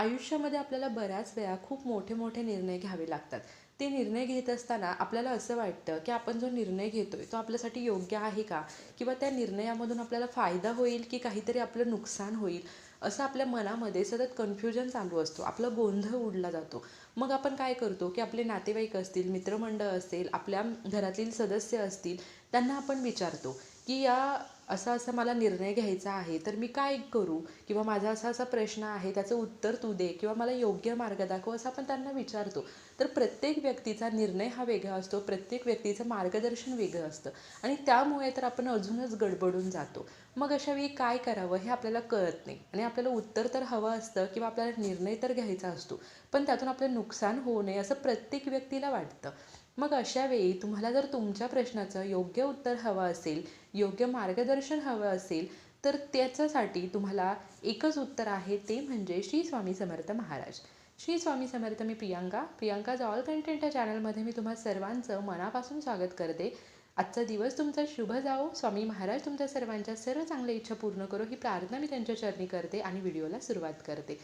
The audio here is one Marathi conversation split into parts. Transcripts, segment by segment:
आयुष्यामध्ये आपल्याला बऱ्याच वेळा खूप मोठे मोठे निर्णय घ्यावे लागतात. ते निर्णय घेत असताना आपल्याला असं वाटतं की आपण जो निर्णय घेतो आहे तो आपल्यासाठी योग्य आहे का? किंवा त्या निर्णयामधून आपल्याला फायदा होईल की काहीतरी आपलं नुकसान होईल? असं आपल्या मनामध्ये सतत कन्फ्युजन चालू असतो. आपला गोंधळ उडला जातो. मग आपण काय करतो की आपले नातेवाईक असतील मित्रमंडळ असेल आपल्या घरातील सदस्य असतील त्यांना आपण विचारतो की या असा असा मला निर्णय घ्यायचा आहे तर मी काय करू? किंवा माझा असा असा प्रश्न आहे त्याचं उत्तर तू दे किंवा मला योग्य मार्ग दाखव असं आपण त्यांना विचारतो. तर प्रत्येक व्यक्तीचा निर्णय हा वेगळा असतो प्रत्येक व्यक्तीचं मार्गदर्शन वेगळं असतं. आणि त्यामुळे तर आपण अजूनच गडबडून जातो. मग अशा वेळी काय करावं हे आपल्याला कळत नाही. आणि आपल्याला उत्तर तर हवं असतं किंवा आपल्याला निर्णय तर घ्यायचा असतो. पण त्यातून आपलं नुकसान होऊ नये असं प्रत्येक व्यक्तीला वाटतं. मग अशा वेळी तुम्हाला जर तुमच्या प्रश्नाचं योग्य उत्तर हवं असेल योग्य मार्गदर्शन हवं असेल तर त्याच्यासाठी तुम्हाला एकच उत्तर आहे ते म्हणजे श्री स्वामी समर्थ महाराज. श्री स्वामी समर्थ मी प्रियांका. प्रियांकाज ऑल कंटेंट या चॅनलमध्ये मी तुम्हा सर्वांचं मनापासून स्वागत करते. आजचा दिवस तुमचा शुभ जाओ स्वामी महाराज तुमच्या सर्वांच्या सर्व चांगल्या इच्छा पूर्ण करो ही प्रार्थना मी त्यांच्या चरणी करते आणि व्हिडिओला सुरुवात करते.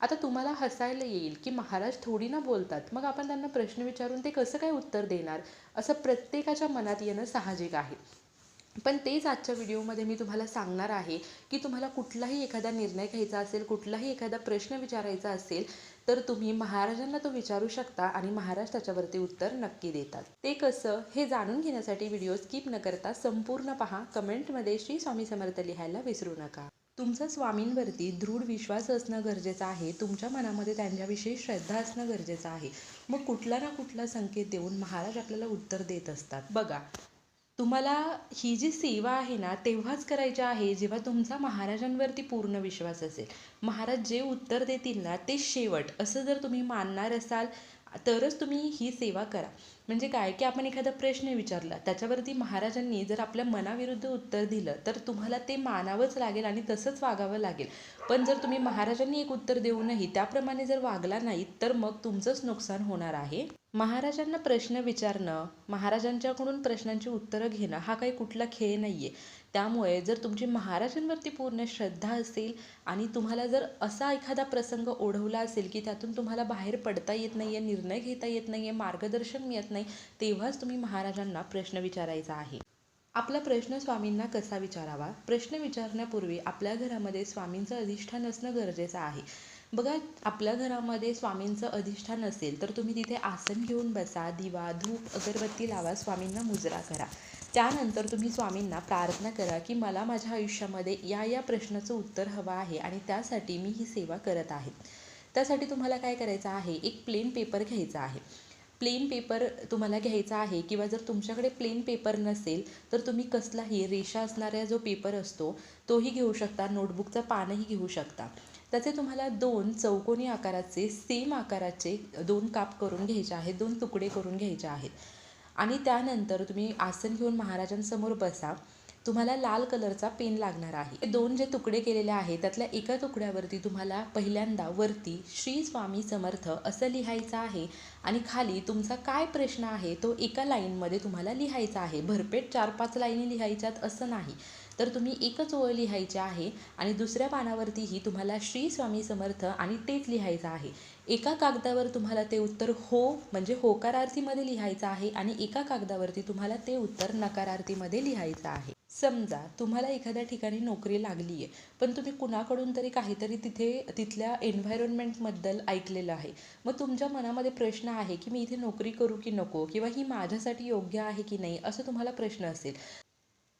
आता तुम्हाला हसायला येईल की महाराज थोडी ना बोलतात. मग आपण त्यांना प्रश्न विचारून ते कसं काय उत्तर देणार? असं प्रत्येकाच्या मनात येणं साहजिक आहे. पण तेच आजच्या व्हिडिओमध्ये मी तुम्हाला सांगणार आहे की तुम्हाला कुठलाही एखादा निर्णय घ्यायचा असेल कुठलाही एखादा प्रश्न विचारायचा असेल तर तुम्ही महाराजांना तो विचारू शकता आणि महाराज त्याच्यावरती उत्तर नक्की देतात. ते कसं हे जाणून घेण्यासाठी व्हिडिओ स्किप न करता संपूर्ण पहा. कमेंटमध्ये श्री स्वामी समर्थ लिहायला विसरू नका. तुमचा स्वामींवरती दृढ विश्वास असणं गरजेचं आहे. तुमच्या मनामध्ये त्यांच्याविषयी श्रद्धा असणं गरजेचं आहे. मग कुठला ना कुठला संकेत देऊन महाराज आपल्याला उत्तर देत असतात. बघा तुम्हाला ही जी सेवा आहे ना तेव्हाच करायची आहे जेव्हा तुमचा महाराजांवरती पूर्ण विश्वास असेल. महाराज जे उत्तर देतील ना ते शेवट. असं जर तुम्ही मानणार असाल तरच तुम्ही ही सेवा करा. म्हणजे काय की आपण एखादा प्रश्न विचारला त्याच्यावरती महाराजांनी जर आपल्या मनाविरुद्ध उत्तर दिलं तर तुम्हाला ते मानावंच लागेल आणि तसंच वागावं लागेल. पण जर तुम्ही महाराजांनी एक उत्तर देऊनही त्याप्रमाणे जर वागला नाही तर मग तुमचंच नुकसान होणार आहे. महाराजांना प्रश्न विचारणं महाराजांच्याकडून प्रश्नांची उत्तरं घेणं हा काही कुठला खेळ नाही आहे त्यामुळे जर तुमची महाराजांवरती पूर्ण श्रद्धा असेल आणि तुम्हाला जर असा एखादा प्रसंग ओढवला असेल की त्यातून तुम्हाला बाहेर पडता येत नाही आहे निर्णय घेता येत नाही आहे मार्गदर्शन मिळत नाही तेव्हाच तुम्ही महाराजांना प्रश्न विचारायचा आहे. आपला प्रश्न स्वामींना कसा विचारावा? प्रश्न विचारण्यापूर्वी आपल्या घरामध्ये स्वामींचं अधिष्ठान असणं गरजेचं आहे. बघा आपल्या घरामध्ये स्वामींचं अधिष्ठान असेल तर तुम्ही तिथे आसन घेऊन बसा दिवा धूप अगरबत्ती लावा स्वामींना मुजरा करा. त्यानंतर तुम्ही स्वामींना प्रार्थना करा की मला माझ्या आयुष्यामध्ये या या प्रश्नाचं उत्तर हवं आहे आणि त्यासाठी मी ही सेवा करत आहे. त्यासाठी तुम्हाला काय करायचं आहे? एक प्लेन पेपर घ्यायचा आहे. प्लेन पेपर तुम्हाला घ्यायचा आहे किंवा जर तुमच्याकडे प्लेन पेपर नसेल तर तुम्ही कसलाही रेषा असणाऱ्या जो पेपर असतो तोही घेऊ शकता. नोटबुकचं पानही घेऊ शकता. त्याचे तुम्हाला दोन चौकोनी आकाराचे सेम आकाराचे दोन काप करून घ्यायचे आहेत दोन तुकडे करून घ्यायचे आहेत. आणि त्यानंतर तुम्ही आसन घेऊन महाराजांसमोर बसा. तुम्हाला लाल कलरचा पेन लागणार आहे. दोन जे तुकडे केलेले आहेत त्यातल्या एका तुकड्यावरती तुम्हाला पहिल्यांदा वरती श्री स्वामी समर्थ असं लिहायचं आहे आणि खाली तुमचा काय प्रश्न आहे तो एका लाईनमध्ये तुम्हाला लिहायचा आहे. भरपेट चार पाच लाईनी लिहायच्यात असं नाही. तर तुम्ही एकच ओळ लिहायची आहे आणि दुसऱ्या पानावरतीही तुम्हाला श्री स्वामी समर्थ आणि तेच लिहायचं आहे. एका कागदावर तुम्हाला ते उत्तर हो म्हणजे होकारार्थीमध्ये लिहायचं आहे आणि एका कागदावरती तुम्हाला ते उत्तर नकारार्थीमध्ये लिहायचं आहे. समजा तुम्हाला एखाद्या ठिकाणी नोकरी लागली आहे पण तुम्ही कुणाकडून तरी काहीतरी तिथे तिथल्या एन्व्हायरमेंटबद्दल ऐकलेलं आहे. मग तुमच्या मनामध्ये प्रश्न आहे की मी इथे नोकरी करू की नको किंवा ही माझ्यासाठी योग्य आहे की नाही असं तुम्हाला प्रश्न असेल.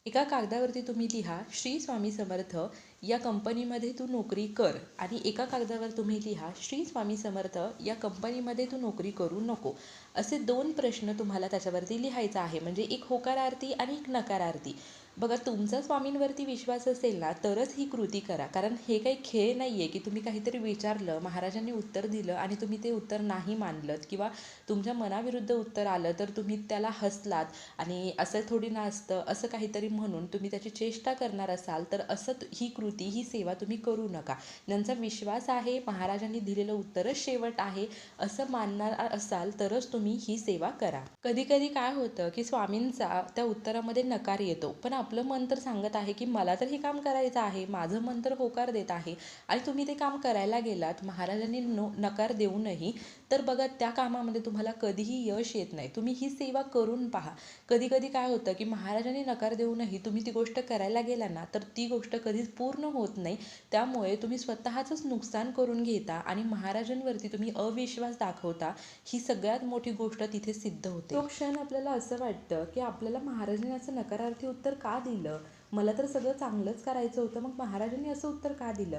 एका कागदावरती तुम्ही लिहा श्री स्वामी समर्थ या कंपनीमध्ये तू नोकरी कर. आणि एका कागदावर तुम्ही लिहा श्री स्वामी समर्थ या कंपनीमध्ये तू नोकरी करू नको. असे दोन प्रश्न तुम्हाला त्याच्यावरती लिहायचा आहे. म्हणजे एक होकारार्थी आणि एक नकारार्थी. बघा तुमचा स्वामींवरती विश्वास असेल ना तरच ही कृती करा. कारण हे काही खेळ नाही आहे की तुम्ही काहीतरी विचारलं महाराजांनी उत्तर दिलं आणि तुम्ही ते उत्तर नाही मानलं किंवा तुमच्या मनाविरुद्ध उत्तर आलं तर तुम्ही त्याला हसलात आणि असं थोडी ना असतं असं काहीतरी म्हणून तुम्ही त्याची चेष्टा करणार असाल तर असं ही कृती ही सेवा तुम्ही करू नका. ज्यांचा विश्वास आहे महाराजांनी दिलेलं उत्तरच शेवट आहे असं मानणार असाल तरच तुम्ही ही सेवा करा. कधी कधी काय होतं की स्वामींचा त्या उत्तरामध्ये नकार येतो. पण आपलं मन तर सांगत आहे की मला तर हे काम करायचं आहे माझं मन तर होकार देत आहे. आणि तुम्ही ते काम करायला गेलात महाराजांनी नो नकार देऊनही तर बघा त्या कामामध्ये तुम्हाला कधीही यश येत नाही. तुम्ही ही सेवा करून पहा. कधी कधी काय होतं की महाराजांनी नकार देऊनही तुम्ही ती गोष्ट करायला गेला ना तर ती गोष्ट कधीच पूर्ण होत नाही. त्यामुळे तुम्ही स्वतःचंच नुकसान करून घेता आणि महाराजांवरती तुम्ही अविश्वास दाखवता ही सगळ्यात मोठी गोष्ट तिथे सिद्ध होते. तो क्षण आपल्याला असं वाटतं की आपल्याला महाराजांनी असं नकारार्थी उत्तर का दिलं? मला तर सगळं चांगलंच करायचं होतं मग महाराजांनी असं उत्तर का दिलं?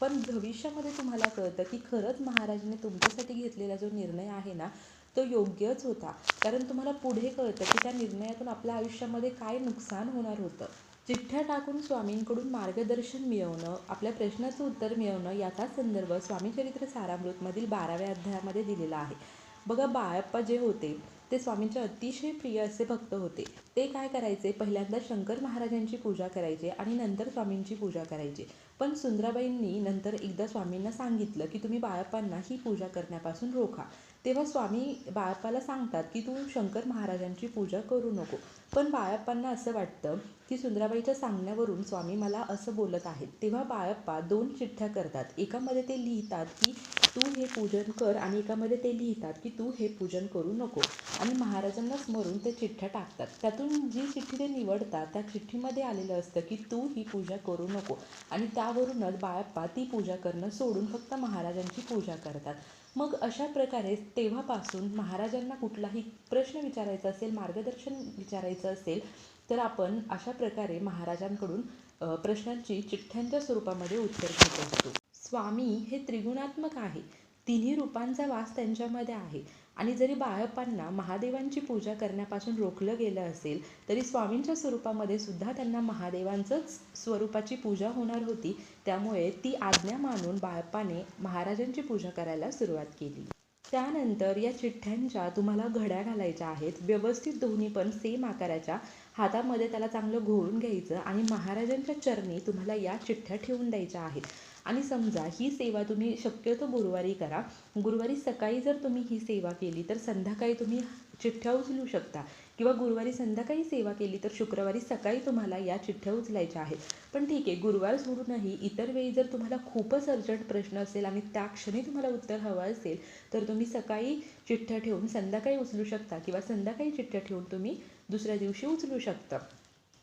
पण भविष्यामध्ये तुम्हाला कळतं की खरंच महाराजांनी तुमच्यासाठी घेतलेला जो निर्णय आहे ना तो योग्यच होता. कारण तुम्हाला पुढे कळतं की त्या निर्णयातून आपल्या आयुष्यामध्ये काय नुकसान होणार होतं. चिठ्ठ्या टाकून स्वामींकडून मार्गदर्शन मिळवणं आपल्या प्रश्नाचं उत्तर मिळवणं याचा संदर्भ स्वामीचरित्र सारामृतमधील बाराव्या अध्यायामध्ये दिलेला आहे. बघा बाळप्पा जे होते ते स्वामींचे अतिशय प्रिय असे भक्त होते. ते काय करायचे? पहिल्यांदा शंकर महाराजांची पूजा करायचे आणि नंतर स्वामींची पूजा करायचे. पण सुंदराबाईंनी नंतर एकदा स्वामींना सांगितलं की तुम्ही बाळप्पांना ही पूजा करण्यापासून रोखा. तेव्हा स्वामी बाळप्पाला सांगतात की तू शंकर महाराजांची पूजा करू नको. पण बाळप्पांना असं वाटतं की सुंदराबाईच्या सांगण्यावरून स्वामी मला असं बोलत आहेत. तेव्हा बाळप्पा दोन चिठ्ठ्या करतात. एकामध्ये ते लिहितात की तू हे पूजन कर आणि एकामध्ये ते लिहितात की तू हे पूजन करू नको. आणि महाराजांना स्मरून ते चिठ्ठ्या टाकतात. त्यातून जी चिठ्ठी ते निवडतात त्या चिठ्ठीमध्ये आलेलं असतं की तू ही पूजा करू नको. आणि त्यावरूनच बाळप्पा ती पूजा करणं सोडून फक्त महाराजांची पूजा करतात. मग अशा प्रकारे तेव्हापासून महाराजांना कुठलाही प्रश्न विचारायचा असेल मार्गदर्शन विचारायचं असेल तर आपण अशा प्रकारे महाराजांकडून प्रश्नांची चिठ्ठ्यांच्या स्वरूपामध्ये उत्तर घेत असतो. स्वामी हे त्रिगुणात्मक आहे. तिन्ही रूपांचा वास त्यांच्यामध्ये आहे. आणि जरी बाळप्पांना महादेवांची पूजा करण्यापासून रोखलं गेलं असेल तरी स्वामींच्या स्वरूपामध्ये सुद्धा त्यांना महादेवांचंच स्वरूपाची पूजा होणार होती. त्यामुळे ती आज्ञा मानून बाळप्पाने महाराजांची पूजा करायला सुरुवात केली. त्यानंतर या चिठ्ठ्यांच्या तुम्हाला घड्या घालायच्या आहेत. व्यवस्थित दोन्ही पण सेम आकाराच्या. हातामध्ये त्याला चांगलं घोळून घ्यायचं आणि महाराजांच्या चरणी तुम्हाला या चिठ्ठ्या ठेवून द्यायच्या आहेत. आणि समजा ही सेवा तुम्ही शक्यतो गुरुवारी करा. गुरुवारी सकाळी जर तुम्ही ही सेवा केली तर संध्याकाळी तुम्ही चिठ्ठ्या उचलू शकता. किंवा गुरुवारी संध्याकाळी सेवा केली तर शुक्रवारी सकाळी तुम्हाला या चिठ्ठ्या उचलायच्या आहेत. पण ठीक आहे गुरुवार सोडूनही इतर वेळी जर तुम्हाला खूपच अर्जंट प्रश्न असेल आणि त्या क्षणी तुम्हाला उत्तर हवं असेल तर तुम्ही सकाळी चिठ्ठ्या ठेवून संध्याकाळी उचलू शकता किंवा संध्याकाळी चिठ्ठ्या ठेवून तुम्ही दुसऱ्या दिवशी उचलू शकतं.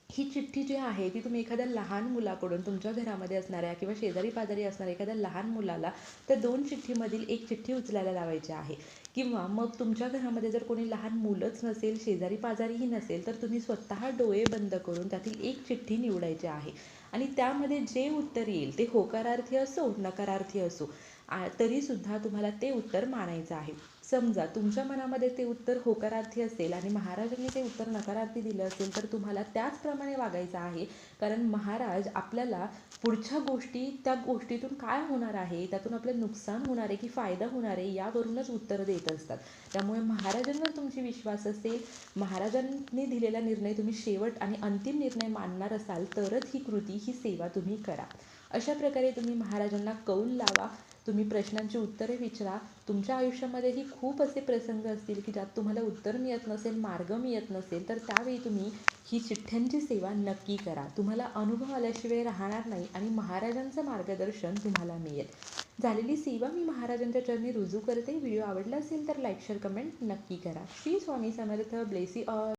ही चिठ्ठी जी आहे ती तुम्ही एखाद्या लहान मुलाकडून तुमच्या घरामध्ये असणाऱ्या किंवा शेजारी पाजारी असणाऱ्या एखाद्या लहान मुलाला त्या दोन चिठ्ठीमधील एक चिठ्ठी उचलायला लावायची आहे. किंवा मग तुमच्या घरामध्ये जर कोणी लहान मुलंच नसेल शेजारी पाजारीही नसेल तर तुम्ही स्वतः डोळे बंद करून त्यातील एक चिठ्ठी निवडायची आहे. आणि त्यामध्ये जे उत्तर येईल ते होकारार्थी असो नकारार्थी असो तरीसुद्धा तुम्हाला ते उत्तर मानायचं आहे. समजा तुमच्या मनामध्ये ते उत्तर होकारार्थी असेल आणि महाराजांनी ते उत्तर नकारार्थी दिलं असेल तर तुम्हाला त्याचप्रमाणे वागायचं आहे. कारण महाराज आपल्याला पुढच्या गोष्टी त्या गोष्टीतून काय होणार आहे त्यातून आपलं नुकसान होणार आहे की फायदा होणार आहे यावरूनच उत्तर देत असतात. त्यामुळे महाराजांवर तुमची विश्वास असेल महाराजांनी दिलेला निर्णय तुम्ही शेवट आणि अंतिम निर्णय मानणार असाल तरच ही कृती ही सेवा तुम्ही करा. अशा प्रकारे तुम्ही महाराजांना कौल लावा. तुम्ही प्रश्नांची उत्तरे विचारा. तुमच्या आयुष्यामध्येही खूप असे प्रसंग असतील की ज्यात तुम्हाला उत्तर मिळत नसेल मार्ग मिळत नसेल तर त्यावेळी तुम्ही ही चिठ्ठ्यांची सेवा नक्की करा. तुम्हाला अनुभव आल्याशिवाय राहणार नाही आणि महाराजांचं मार्गदर्शन तुम्हाला मिळेल. झालेली सेवा मी महाराजांच्या चरणी रुजू करते. व्हिडिओ आवडला असेल तर लाईक शेअर कमेंट नक्की करा. श्री स्वामी समर्थ. Bless all